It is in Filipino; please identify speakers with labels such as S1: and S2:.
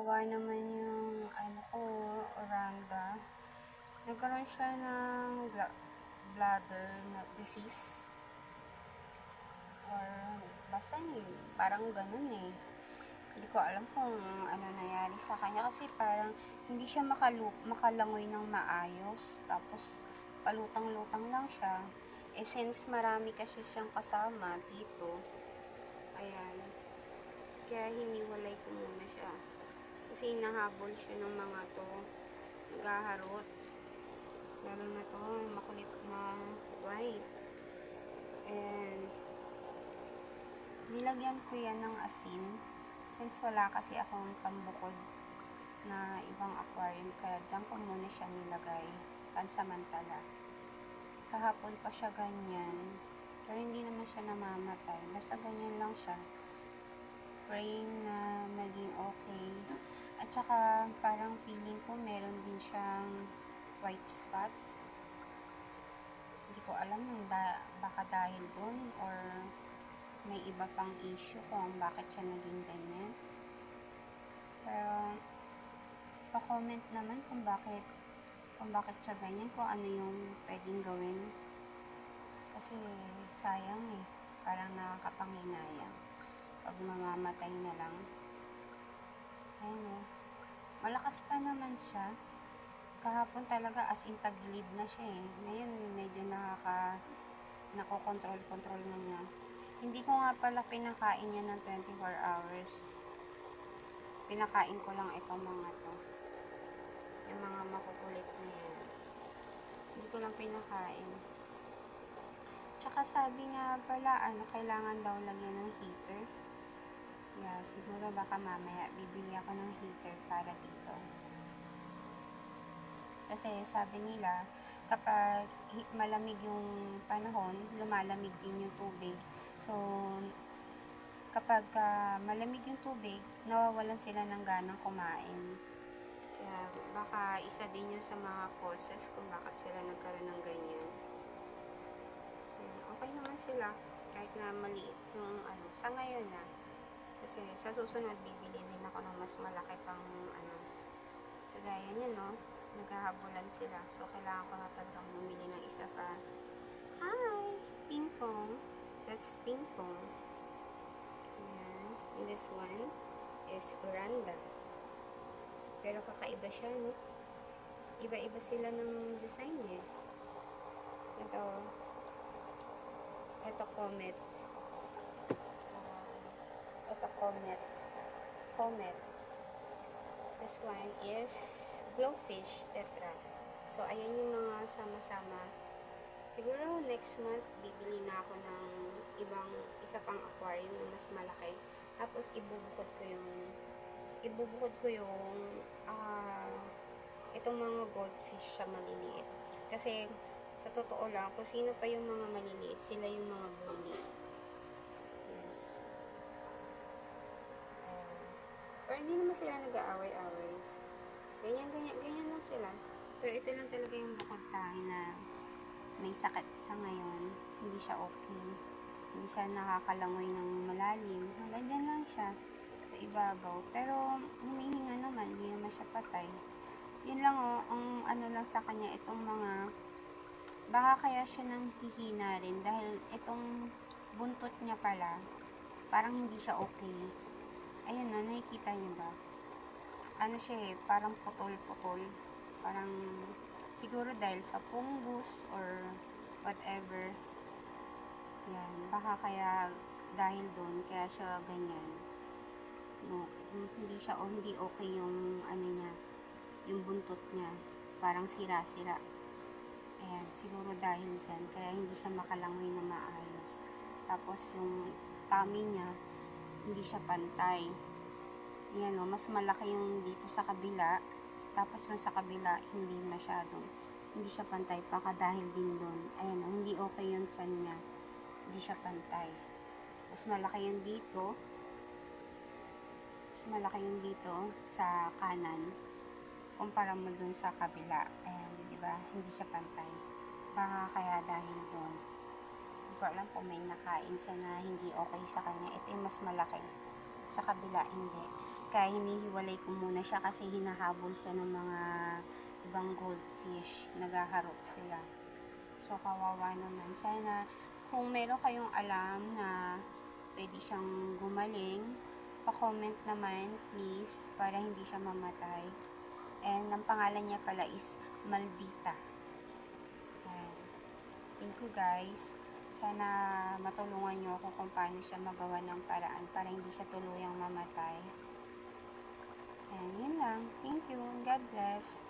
S1: Kawa naman yung ano ko, Oranda. Nagkaroon siya ng bla- bladder disease. Or basta eh, parang ganun eh. Hindi ko alam kung ano nangyari sa kanya kasi parang hindi siya makalu- makalangoy ng maayos. Tapos palutang-lutang lang siya. Eh since marami kasi siyang kasama dito, ayan, kaya hiniwalay ko muna siya. Kasi nahabol siya ng mga to. Naghaharot. Lalo na to, makulit na white. And, nilagyan ko yan ng asin. Since wala kasi akong pambukod na ibang aquarium, kaya dyan ko muna siya nilagay. Pansamantala. Kahapon pa siya ganyan. Pero hindi naman siya namamatay. Basta ganyan lang siya praying na maging okay. At saka, parang feeling ko meron din siyang white spot. Hindi ko alam kung da- baka dahil dun or may iba pang issue kung bakit siya naging ganyan. Pero, pa-comment naman kung bakit kung bakit siya ganyan, kung ano yung pwedeng gawin. Kasi, sayang eh. Parang nakakapanginayang pag mamamatay na lang. Ayun. Malakas pa naman siya. Kahapon talaga as in tagilid na siya eh. Ngayon medyo nakaka nakokontrol-control na niya. Hindi ko nga pala pinakain niya ng 24 hours. Pinakain ko lang itong mga to. Yung mga makukulit na yan. Hindi ko lang pinakain. Tsaka sabi nga pala, ano, kailangan daw lagyan ng heater. Yeah, siguro baka mamaya bibili ako ng heater para dito. Kasi sabi nila, kapag malamig yung panahon, lumalamig din yung tubig. So, kapag ah, malamig yung tubig, nawawalan sila ng ganang kumain. Kaya baka isa din yun sa mga causes kung bakit sila nagkaroon ng ganyan. Okay naman sila kahit na maliit yung ano, sa ngayon na. Kasi sa susunod, bibili din ako ng mas malaki pang ano. Kagaya niya, no? Naghahabulan sila. So, kailangan ko na talagang bumili ng isa pa. Hi! Ping pong. That's ping pong. Ayan. And this one is Uranda. Pero kakaiba siya, no? Iba-iba sila ng design eh. Ito. Ito, comet. Uh, ito, comet. Comet. This one is glowfish tetra. So, ayan yung mga sama-sama. Siguro next month, bibili na ako ng ibang isa pang aquarium na mas malaki. Tapos, ibubukod ko yung ibubukod ko yung ah itong mga goldfish sa maliliit. Kasi, sa totoo lang, kung sino pa yung mga maliliit, sila yung mga bully. Yes. Ayan. Pero hindi naman sila nag-aaway-away. Ganyan, ganyan, ganyan lang sila. Pero ito lang talaga yung bukod tayo na may sakit sa ngayon. Hindi siya okay. Hindi siya nakakalangoy ng malalim. Hanggang dyan lang siya sa ibabaw. Pero humihinga naman, hindi naman siya patay. Yun lang oh, ang ano lang sa kanya, itong mga baka kaya siya nang hihina rin dahil itong buntot niya pala parang hindi siya okay. Ayan na, nakikita niyo ba? Ano siya eh, parang putol-putol. Parang siguro dahil sa fungus or whatever. Yan, baka kaya dahil doon, kaya siya ganyan. No, hindi siya o hindi okay yung ano niya, yung buntot niya. Parang sira-sira. Ayan, siguro dahil dyan, kaya hindi siya makalangoy na maayos. Tapos yung tummy niya, hindi siya pantay. Ayan o, mas malaki yung dito sa kabila. Tapos yung sa kabila, hindi masyado. Hindi siya pantay, baka dahil din doon. Ayan o, hindi okay yung tiyan niya. Hindi siya pantay. Mas malaki yung dito. Mas malaki yung dito sa kanan. Kumpara mo dun sa kabila. Ayan, di ba? Hindi siya pantay. Baka kaya dahil doon. Ko alam kung may nakain siya na hindi okay sa kanya. Ito yung mas malaki. Sa kabila, hindi. Kaya hinihiwalay ko muna siya kasi hinahabol siya ng mga ibang goldfish. Nagaharot sila. So, kawawa naman. Sana, kung meron kayong alam na pwede siyang gumaling, pa-comment naman, please, para hindi siya mamatay. And, ang pangalan niya pala is Maldita. Ayan. Thank you, guys. Sana matulungan niyo ako kung paano siya magawa ng paraan para hindi siya tuluyang mamatay. And, yun lang. Thank you. God bless.